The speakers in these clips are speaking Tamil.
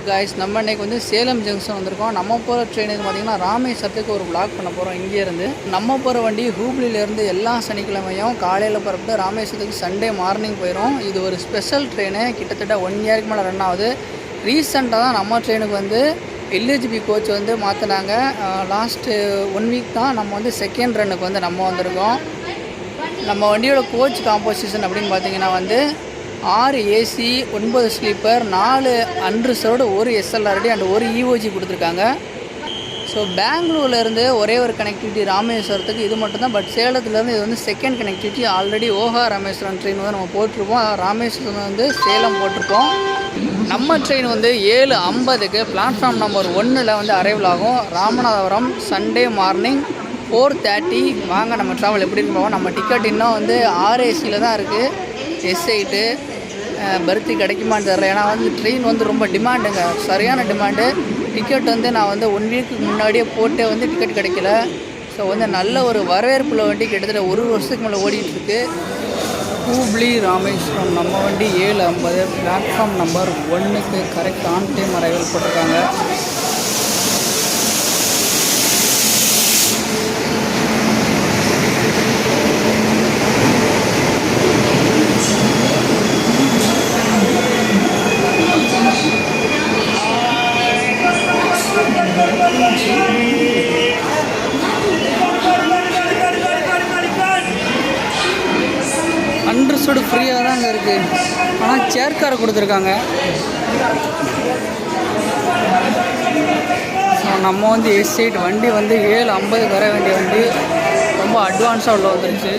வாட்ஸ்அப் காய்ஸ் நம்ம இன்றைக்கி வந்து சேலம் ஜங்ஷன் வந்திருக்கோம். நம்ம போகிற ட்ரெயின் இது பார்த்தீங்கன்னா ராமேஸ்வரத்துக்கு ஒரு பிளாக் பண்ண போகிறோம் இங்கேருந்து நம்ம போகிற வண்டி ஹூப்ளிலேருந்து எல்லா சனிக்கிழமையும் காலையில் பிறப்பு ராமேஸ்வரத்துக்கு சண்டே மார்னிங் போயிடும் இது ஒரு ஸ்பெஷல் ட்ரெயின் கிட்டத்தட்ட ஒன் இயருக்கு மேலே ரன் ஆகுது. ரீசெண்டாக தான் நம்ம ட்ரெயினுக்கு வந்து எல்ஹெச்பி கோச் வந்து மாற்றினாங்க லாஸ்ட்டு ஒன் வீக் தான் நம்ம வந்து செகண்ட் ரன்னுக்கு வந்து நம்ம வந்திருக்கோம். நம்ம வண்டியோட கோச் காம்போசிஷன் அப்படின்னு பார்த்தீங்கன்னா வந்து ஆறு ஏசி ஒன்பது ஸ்லீப்பர் நாலு அன்ரிசர்வ்டு ஒரு எஸ்எல்ஆர்டி அண்ட் ஒரு இஓஜி கொடுத்துருக்காங்க. ஸோ பெங்களூர்லேருந்து ஒரே ஒரு கனெக்டிவிட்டி ராமேஸ்வரத்துக்கு இது மட்டும்தான் பட் சேலத்துலேருந்து இது வந்து second connectivity already ஓஹா Rameswaram train வந்து நம்ம போட்டிருப்போம். ராமேஸ்வரம் வந்து சேலம் போட்டிருப்போம். நம்ம ட்ரெயின் வந்து ஏழு ஐம்பதுக்கு பிளாட்ஃபார்ம் நம்பர் ஒன்றில் வந்து அரைவல் ஆகும். Ramanathapuram Sunday morning four thirty வாங்க நம்ம ட்ராவல் எப்படி இருக்கோம் நம்ம டிக்கெட் இன்னும் வந்து ஆர்ஏசியில் தான் இருக்குது எஸ் எயிட்டு கிடைக்குமான்னு தெரில ஏன்னா வந்து ட்ரெயின் வந்து ரொம்ப டிமாண்டுங்க சரியான டிமாண்டு டிக்கெட் வந்து நான் வந்து ஒன் வீக்கு முன்னாடியே போட்டே வந்து டிக்கெட் கிடைக்கல. ஸோ வந்து நல்ல ஒரு வரவேற்புள்ள வண்டி கிட்டத்தட்ட ஒரு வருஷத்துக்கு மேலே ஓடிட்டுருக்கு. ஹூப்ளி ராமேஸ்வரம் நம்ம வண்டி ஏழு ஐம்பது பிளாட்ஃபார்ம் நம்பர் ஒன்றுக்கு கரெக்ட் ஆன் டைம் அரைவல் போட்டிருக்காங்க அண்டர்ஸ்டுட் ஃப்ரீயாக தான் அங்கே இருக்குது அலங்காரம் கொடுத்துருக்காங்க. நம்ம வந்து எஸ் சைட் வண்டி வந்து ஏழு ஐம்பது வர வேண்டிய வண்டி ரொம்ப அட்வான்ஸாக உள்ள வந்துருச்சு.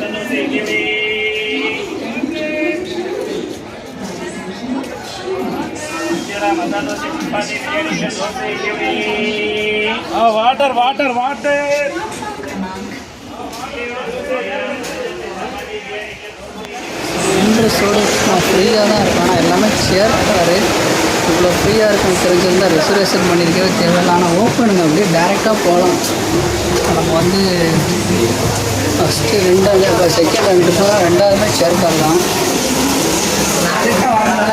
வாட்டர் வாட்டர் வாட்டர் இன்ட்ரெஸ்ட்டோடு நான் ஃப்ரீயாக தான் இருக்கும் ஆனால் எல்லாமே சேர்த்தாரு இவ்வளோ ஃப்ரீயாக இருக்குன்னு தெரிஞ்சிருந்தால் ரிசர்வேஷன் பண்ணியிருக்கவே தேவையில்லை. ஆனால் ஓப்பனுங்க அப்படியே டேரெக்டாக போகலாம். நம்ம வந்து ஃபஸ்ட்டு ரெண்டாவது இப்போ செகண்ட் ரெண்டு தான் ரெண்டாவதுமே சேர்த்தார் தான்.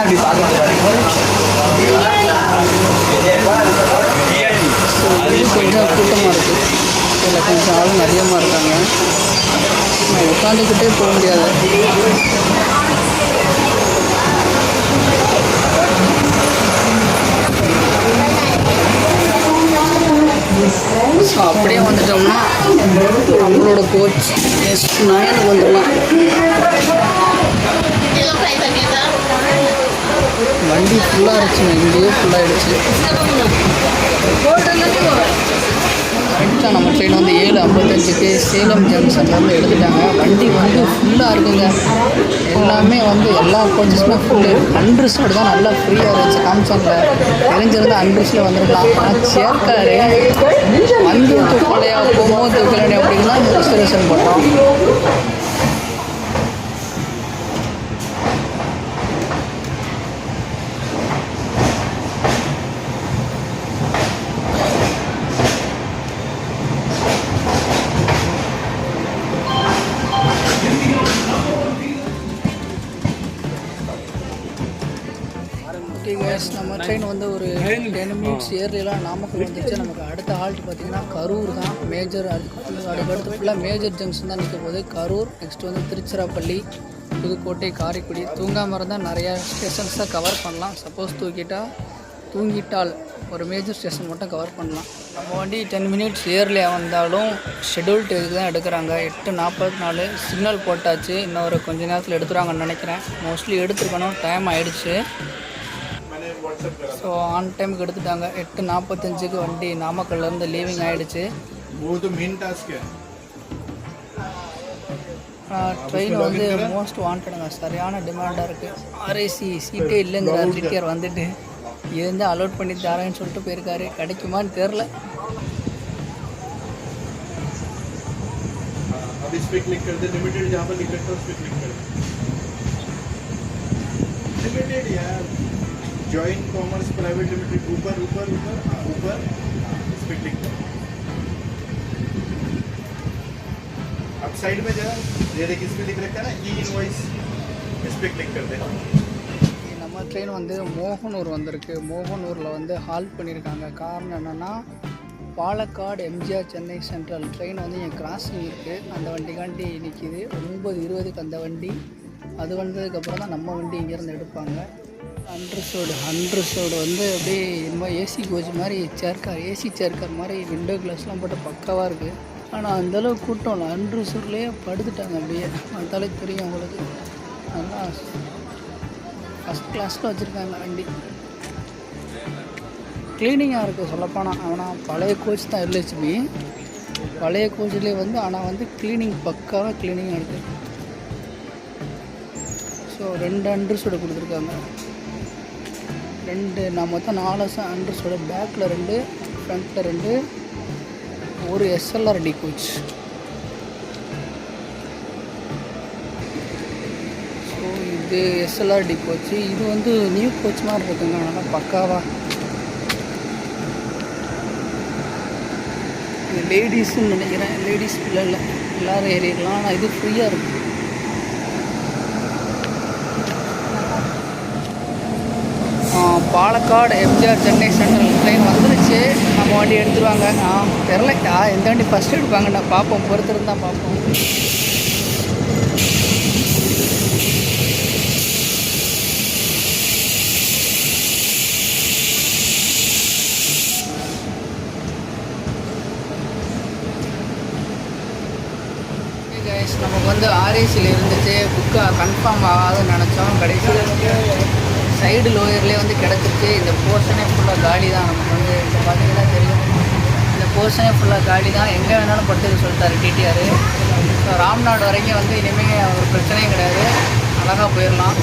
அப்படி பார்க்க கொஞ்சம் கூட்டமாக இருக்குது இதில் கொஞ்சம் ஆளும் அதிகமாக இருக்காங்க. உட்காந்துக்கிட்டே போக முடியாது. ஸோ அப்படியே வந்துட்டோம்னா நம்மளோட கோச் எஸ் நயனுக்கு வந்துடலாம் வண்டி ஃபுல்லாக இருந்துச்சுங்க இங்கேயே ஃபுல்லாகிடுச்சு கரெக்டாக நம்ம ட்ரெயின் வந்து ஏழு ஐம்பத்தஞ்சுக்கு சேலம் ஜங்ஷன்லேருந்து எடுத்துட்டாங்க. வண்டி வந்து ஃபுல்லாக இருக்குங்க. எல்லாமே வந்து எல்லா கோச்சஸுமே ஃபுல்லு அன்ரிசர்வ்டு தான் நல்லா ஃப்ரீயாக இருந்துச்சு. காமிச்சாங்கில் தெரிஞ்சிருந்தா அன்ரிஸில் வந்துருக்கலாம். ஆனால் சேர்க்காரு. வந்து தூக்கலையாக போகும்போது தூக்கலையா அப்படின்னா ரிசர்வேஷன் போட்டோம். கேஸ் நம்ம ட்ரெயின் வந்து ஒரு டென் மினிட்ஸ் ஏர்லியெலாம் நாமக்கல் வந்துருச்சு. நமக்கு அடுத்த ஹால்ட் பார்த்தீங்கன்னா கரூர் தான் மேஜர் அதுக்கு அடுத்து ஃபுல்லாக மேஜர் ஜங்ஷன் தான் நிற்க போகுது. கரூர் நெக்ஸ்ட் வந்து திருச்சிராப்பள்ளி புதுக்கோட்டை காரைக்குடி. தூங்காமல் இருந்தால் நிறையா ஸ்டேஷன்ஸ் தான் கவர் பண்ணலாம். சப்போஸ் தூக்கிட்டா தூங்கிட்டால் ஒரு மேஜர் ஸ்டேஷன் மட்டும் கவர் பண்ணலாம். நம்ம வண்டி டென் மினிட்ஸ் ஏர்லியாக வந்தாலும் ஷெட்யூல் டேக்கு தான் எடுக்கிறாங்க. எட்டு நாற்பத்தி நாலு சிக்னல் போட்டாச்சு. இன்னும் ஒரு கொஞ்ச நேரத்தில் எடுத்துருவாங்கன்னு நினைக்கிறேன். மோஸ்ட்லி எடுத்துருக்கணும். டைம் ஆயிடுச்சு. ஸோ ஆன் டைமுக்கு எடுத்துட்டாங்க எட்டு நாற்பத்தஞ்சுக்கு வண்டி நாமக்கல்லேருந்து லீவிங் ஆகிடுச்சு वो तो मेन टास्क है ட்ரெயின் வந்து மோஸ்ட் வாண்டடுங்க சரியான டிமாண்டாக இருக்குது ஆர்ஏசி சீட்டே இல்லைங்கிறார் ரிட்டியர் வந்துட்டு இருந்து அலோட் பண்ணி தரேன்னு சொல்லிட்டு போயிருக்காரு கிடைக்குமான்னு தெரில अब इस पे क्लिक कर दे लिमिटेड जहाँ पर लिखा था उस पे क्लिक कर दे लिमिटेड यार जॉइन कॉमर्स प्राइवेट लिमिटेड ऊपर ऊपर ऊपर हाँ, ऊपर इस पे क्लिक कर अब साइड में जा ये देख इस पे लिख रखा है ना ई इनवॉइस इस पे क्लिक कर दे நம்ம நம்ம ட்ரெயின் வந்து மோகனூர் வந்திருக்கு மோகனூரில் வந்து ஹால்ட் பண்ணியிருக்காங்க காரணம் என்னென்னா Palakkad MGR Chennai central train வந்து இங்கே கிராசிங் இருக்குது அந்த வண்டிக்காண்டி நிற்கிது ஒன்பது இருபதுக்கு அந்த வண்டி அது வந்ததுக்கப்புறம் தான் நம்ம வண்டி இங்கேருந்து எடுப்பாங்க அண்ட்ரஸோடு அண்ட்ரஸோடு வந்து அப்படியே என்னமோ ஏசி கோச் மாதிரி சேர்க்கார் ஏசி சேர்க்கார் மாதிரி விண்டோ கிளாஸ்லாம் போட்டு பக்காவாக இருக்குது ஆனால் அந்தளவுக்கு கூட்டம் இல்லை. அண்ட்ரஸூர்லேயே படுத்துட்டாங்க அப்படியே. பார்த்தாலே தெரியும் அவங்களுக்கு நல்லா ஃபஸ்ட் கிளாஸில் வச்சுருக்காங்க வண்டி. க்ளீனிங்காக இருக்குது சொல்லப்போனால் ஆனால் பழைய கோச் தான் எல்ஹெச்பி பழைய கோச்சிலே வந்து ஆனால் வந்து க்ளீனிங் பக்காவாக க்ளீனிங்காக இருக்குது ஸோ ரெண்டு அண்ட்ரஸோட கொடுத்துருக்காங்க. ரெண்டு நான் மொத்தம் நாலு அண்ட்ரஸோட பேக்கில் ரெண்டு ஃப்ரண்ட்டில் ரெண்டு. ஒரு எஸ்எல்ஆர் டி கோச் ஸோ இது எஸ்எல்ஆர் டி கோச் இது வந்து நியூ கோச் மாதிரி இருக்குங்க. நல்லா பக்காவா. லேடிஸுன்னு நினைக்கிறேன். லேடிஸ் இல்லை இல்லை. எல்லோரும் ஏறிடலாம் ஆனால் இது ஃப்ரீயாக இருக்குது ஆ, பாலக்காடு எம்ஜிஆர் சென்னை சென்ட்ரல் ட்ரெயின் வந்துருச்சு. நம்ம வண்டி எடுத்துருவாங்க. ஆ தெரில எந்த வண்டி ஃபஸ்ட் எடுப்பாங்கண்ணா பார்ப்போம். பொறுத்திருந்து தான் பார்ப்போம். நமக்கு வந்து ஆர்ஏசியில் இருந்துச்சு புக்கு கன்ஃபார்ம் ஆகாதுன்னு நினச்சோம். கடைசியில் வந்து சைடு லோயர்லேயே வந்து கிடச்சிருச்சு. இந்த போர்ஷனே ஃபுல்லாக காலி தான். நமக்கு வந்து இப்போ பார்த்தீங்கன்னா தெரியும். இந்த போர்ஷனே ஃபுல்லாக காலி தான். எங்கே வேணாலும் படுத்துக்க சொல்லிட்டாரு டிடிஆர் ஸோ ராம்நாடு வரைக்கும் வந்து இனிமேல் ஒரு பிரச்சனையும் கிடையாது. அழகாக போயிடலாம்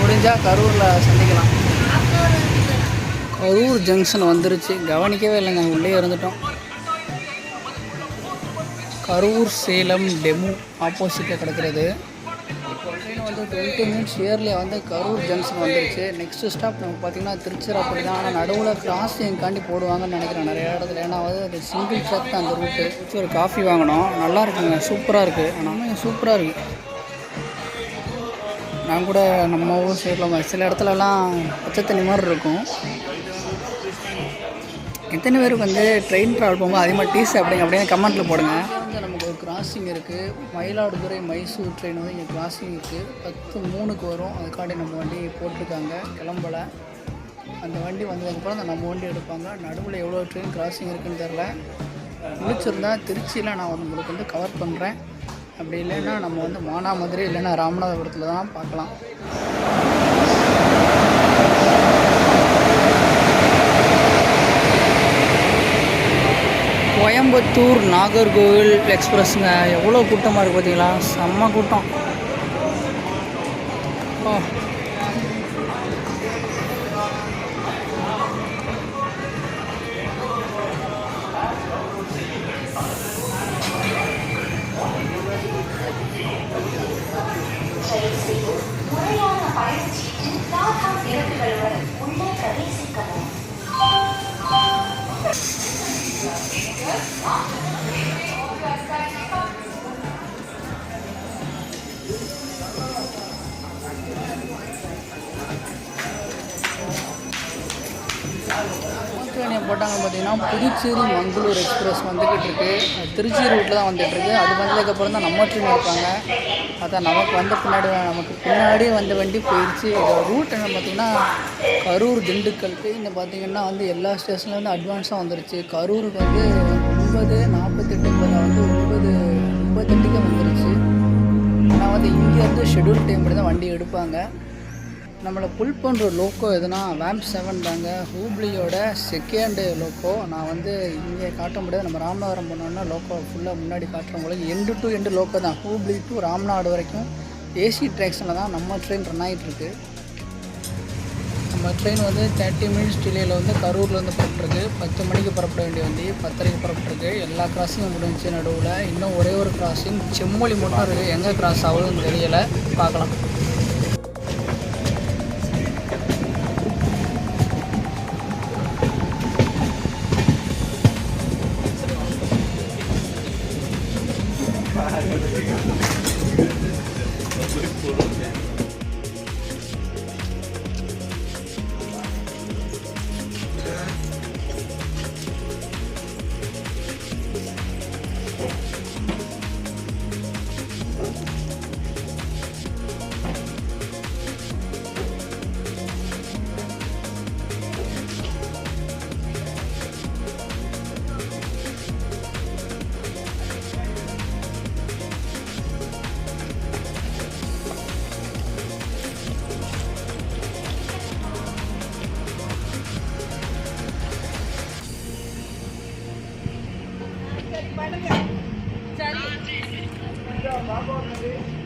முடிஞ்சால் கரூரில் சந்திக்கலாம். கரூர் ஜங்ஷன் வந்துருச்சு. கவனிக்கவே இல்லைங்க. உள்ளே இருந்துட்டோம். கரூர் சேலம் டெமு ஆப்போசிட்டில் கிடக்கிறது. ட்ரெயின் வந்து டுவெண்ட்டி மினிட்ஸ் இயர்லியாக வந்து கரூர் ஜங்ஷன் வந்துருச்சு. நெக்ஸ்ட் ஸ்டாப் நமக்கு பார்த்தீங்கன்னா திருச்சிராப்பள்ளி தான். ஆனால் நடுவில் கிராசிங்காண்டி போடுவாங்கன்னு நினைக்கிறேன் நிறைய இடத்துல. ஏன்னா வந்து அது சிங்கிள் ட்ராக் தான் அந்த ரூட்டு ஒரு காஃபி வாங்கினோம் நல்லா இருக்குங்க. சூப்பராக இருக்குது ஆனால் சூப்பராக இருக்குது நான் கூட நம்ம ஊர் சைடில் சில இடத்துலலாம் பச்சை தண்ணி மாதிரி இருக்கும். எத்தனை பேருக்கு வந்து ட்ரெயின் ட்ராவல் போகும்போது அதிகமாக டீ சாப்பிடுங்க அப்படின்னு கமெண்ட்டில் போடுங்க. வந்து நமக்கு ஒரு கிராசிங் இருக்குது மயிலாடுதுறை மைசூர் ட்ரெயின் வந்து இங்கே கிராசிங் இருக்குது பத்து மூணுக்கு வரும். அதுக்காண்டி நம்ம வண்டி போட்டிருக்காங்க. கிளம்பல. அந்த வண்டி வந்ததுக்கப்புறம் அந்த நம்ம வண்டி எடுப்பாங்க. நடுவில் எவ்வளோ ட்ரெயின் கிராசிங் இருக்குன்னு தெரில முடிச்சிருந்தா திருச்சியில் நான் வந்து உங்களுக்கு வந்து கவர் பண்ணுறேன் அப்படி இல்லைன்னா நம்ம வந்து மானாமதுரை இல்லைன்னா ராமநாதபுரத்தில் தான் பார்க்கலாம். கோயம்புத்தூர் நாகர்கோவில் எக்ஸ்பிரஸ்ங்க. எவ்வளோ கூட்டமாக இருக்குது பார்த்தீங்களா செம்ம கூட்டம். ஓ ட்ரெயினை போட்டாங்க பார்த்தீங்கன்னா புதுச்சேரி மங்களூர் எக்ஸ்பிரஸ் வந்துக்கிட்டு இருக்குது திருச்சி ரூட்டில் தான் வந்துட்டுருக்கு அது வந்ததுக்கப்புறம் தான் நம்ம ட்ரெயின் எடுப்பாங்க அதான் நமக்கு வந்த பின்னாடி நமக்கு பின்னாடியே வந்த வண்டி போயிடுச்சு இதோட ரூட் என்ன பார்த்தீங்கன்னா கரூர் திண்டுக்கல் இங்கே பார்த்தீங்கன்னா வந்து எல்லா ஸ்டேஷன்லேயும் வந்து அட்வான்ஸாக வந்துருச்சு. கரூருக்கு வந்து ஒன்பது நாற்பத்தெட்டு வந்து ஒன்பது முப்பத்தெட்டுக்கே வந்துருச்சு. ஆனால் வந்து இங்கேருந்து ஷெட்யூல் டைம் தான் வண்டி எடுப்பாங்க. நம்மளை புல் பண்ணுற லோக்கோ எதுனா வேம் செவன் தாங்க. ஹூப்ளியோட செகண்டு லோக்கோ நான் வந்து இங்கே காட்ட முடியாது. நம்ம ராமநாதபுரம் போனோன்னா லோக்கோ ஃபுல்லாக முன்னாடி காட்டுறவங்களுக்கு எண்டு டு எண்டு லோக்கோ தான். ஹூப்ளி டு ராம்நாடு வரைக்கும் ஏசி ட்ராக்ஷனில் தான் நம்ம ட்ரெயின் ரன் ஆகிட்டுருக்கு நம்ம ட்ரெயின் வந்து தேர்ட்டி மினிட்ஸ் டிலேயில் வந்து கரூர்லேருந்து புறப்பட்டுருக்கு. பத்து மணிக்கு புறப்பட வேண்டிய வண்டி பத்தரைக்கு புறப்பட்டுருக்கு. எல்லா கிராஸிங்கும் முடிஞ்சு நடுவில். இன்னும் ஒரே ஒரு கிராஸிங் செம்மொழி மட்டும் இருக்குது எங்கே கிராஸ் ஆகுதுன்னு தெரியலை. பார்க்கலாம். Yeah, my brother,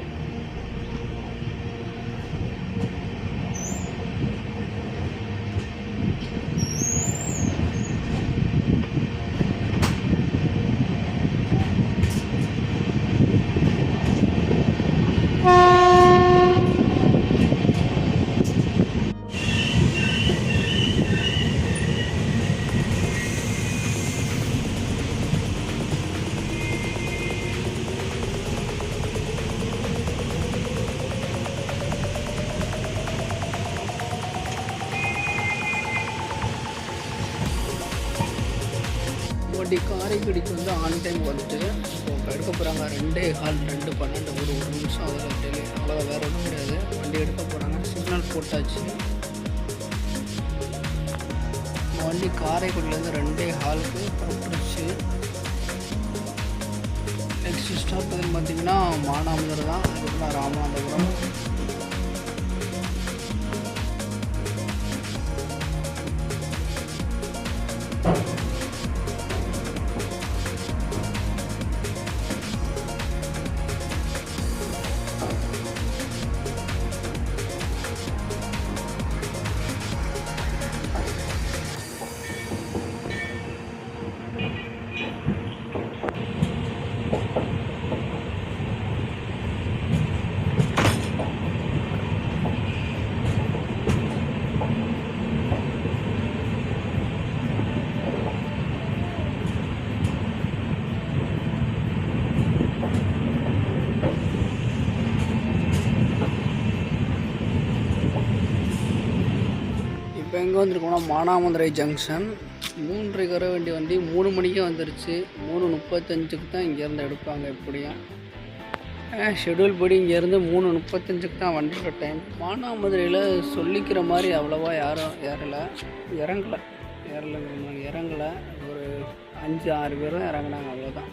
வண்டி காரைக்குடிக்கு வந்து ஆன் டைம் வந்துட்டு இப்போ எடுக்க போகிறாங்க ரெண்டே ஹால் ரெண்டு பன்னெண்டு ஒரு ஒரு நிமிஷம் அதில் டெலி அவ்வளோ வேறு ஒன்றும் கிடையாது. வண்டி எடுக்க போகிறாங்க சிக்னல் போட்டாச்சு. வண்டி காரைக்குடியிலேருந்து ரெண்டே ஹாலுக்கு புறப்பட்டுருச்சு நெக்ஸ்ட் ஸ்டாப் பார்த்தீங்கன்னா மானாமதுரை தான். அதுக்கப்புறம் ராமநாதபுரம் எங்கே வந்திருக்கோம்னா மானாமதுரை ஜங்ஷன் மூன்றரை கர வண்டி வண்டி மூணு மணிக்கே வந்துருச்சு. மூணு முப்பத்தஞ்சுக்கு தான் இங்கேருந்து எடுப்பாங்க எப்படியும். ஷெடியூல் படி இங்கேருந்து மூணு முப்பத்தஞ்சுக்கு தான் வண்டியோட டைம் மானாமதுரையில் சொல்லிக்கிற மாதிரி அவ்வளோவா யாரும் ஏறலை. இறங்கலை. ஏறலைங்கிறாங்க இறங்கலை. ஒரு அஞ்சு ஆறு பேரும் இறங்குனாங்க அவ்வளோதான்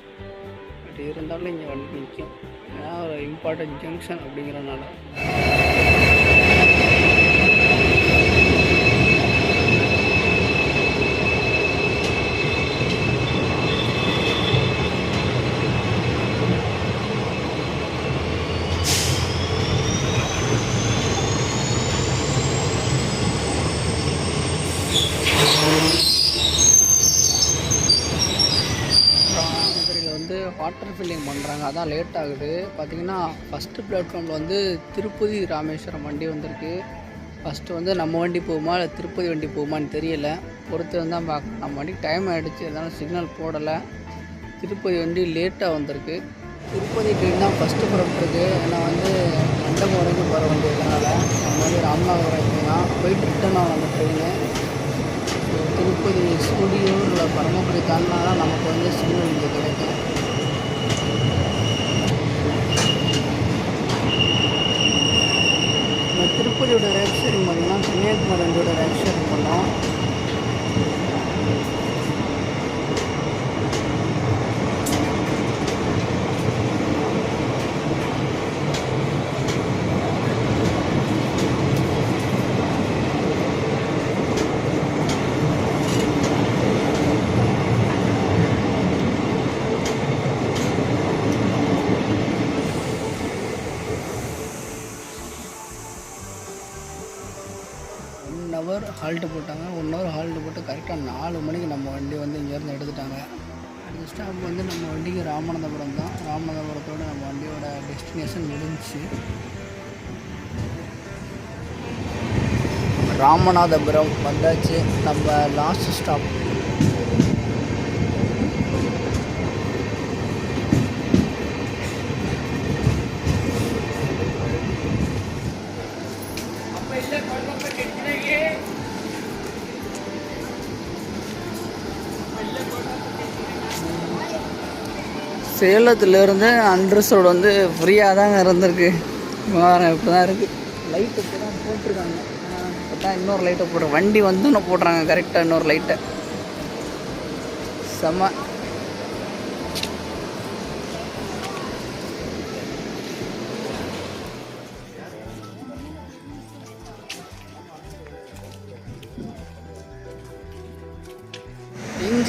பட் இருந்தாலும் இங்கே வண்டி நிற்கும் ஏன்னா ஒரு இம்பார்ட்டன்ட் ஜங்ஷன் அப்படிங்கிறனால வந்து வாட்டர் ஃபில்லிங் பண்ணுறாங்க அதான் லேட் ஆகுது. பார்த்தீங்கன்னா ஃபஸ்ட்டு பிளாட்ஃபார்மில் வந்து திருப்பதி ராமேஸ்வரம் வண்டி வந்திருக்கு. ஃபஸ்ட்டு வந்து நம்ம வண்டி போகுமா இல்லை திருப்பதி வண்டி போகுமான்னு தெரியல. பொறுத்து தான் பார்க்க நம்ம வண்டிக்கு டைம் ஆகிடுச்சு அதனால் சிக்னல் போடலை. திருப்பதி வண்டி லேட்டாக வந்திருக்கு. திருப்பதி ட்ரெயின் தான் ஃபஸ்ட்டு புறப்பட்டுருக்கு ஏன்னா வந்து மண்டபம் வரைக்கும் போகிற வண்டி இருக்கனால நம்ம வந்து ராமநாதபுரம் தான் போயிட்டு ரிட்டர்ன் ஆகும் அந்த ட்ரெயினு திருப்பதி ஸ்டுடியோவில் பரமபுரி தாண்டினா தான் நமக்கு வந்து சிக்னல் இங்கே கிடைக்கும். இந்த திருப்பதியோட ரேக்ஷரிங் பார்த்தீங்கன்னா கன்னியாகுமரியோட ரேக்ஷரிங் பண்ணோம் ஒன் ஹவர் ஹால்ட்டு போட்டாங்க. ஒன் ஹவர் ஹால்ட்டு போட்டு கரெக்டாக நாலு மணிக்கு நம்ம வண்டி வந்து இங்கேருந்து எடுத்துட்டாங்க. அடுத்த ஸ்டாப் வந்து நம்ம வண்டிக்கு ராமநாதபுரம் தான். ராமநாதபுரத்தோட நம்ம வண்டியோட டெஸ்டினேஷன் முடிஞ்சிச்சு. ராமநாதபுரம் வந்தாச்சு. நம்ம லாஸ்ட் ஸ்டாப் சேலத்துலேருந்து அண்ட்ரஸ் ரோடு வந்து ஃப்ரீயாக தாங்க இருந்திருக்கு. வாரம் இப்படி தான் இருக்குது லைட்டு இப்போ தான் போட்டிருக்காங்க. இப்போ தான் இன்னொரு லைட்டை போடுற வண்டி வந்து இன்னும் போடுறாங்க கரெக்டாக இன்னொரு லைட்டை செம.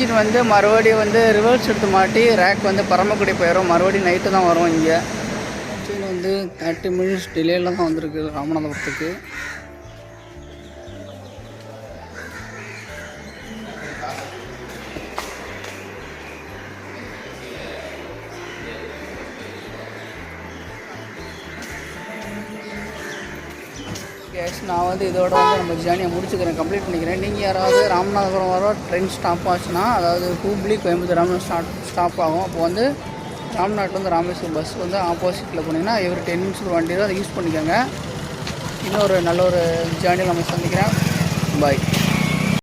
இன்ஜின் வந்து மறுபடியும் வந்து ரிவர்ஸ் எடுத்து மாட்டி ரேக் வந்து பரமக்குடி போயிடும் மறுபடியும் நைட்டு தான் வரும் இங்கே. வந்து தேர்ட்டி மினிட்ஸ் டிலேயில் தான் வந்திருக்கு ராமநாதபுரத்துக்கு. கேஸ் நான் வந்து இதோட வந்து நம்ம ஜேர்னியை முடிச்சுக்கிறேன் கம்ப்ளீட் பண்ணிக்கிறேன். நீங்கள் யாராவது ராமநாதபுரம் வர ட்ரெயின் ஸ்டாப் ஆச்சுன்னா அதாவது ஹூப்ளி கோயம்புத்தூர் ராமநாதம் ஸ்டாப் ஸ்டாப் ஆகும். அப்போ வந்து ராம்நாட்லேருந்து ராமேஸ்வரம் பஸ் வந்து ஆப்போசிட்டில் போனீங்கன்னா இவர் டென் மினிட்ஸ் வண்டி தான் அதை யூஸ் பண்ணிக்கோங்க. இன்னொரு நல்ல ஒரு ஜேர்னியில் நம்ம சந்திக்கிறேன்.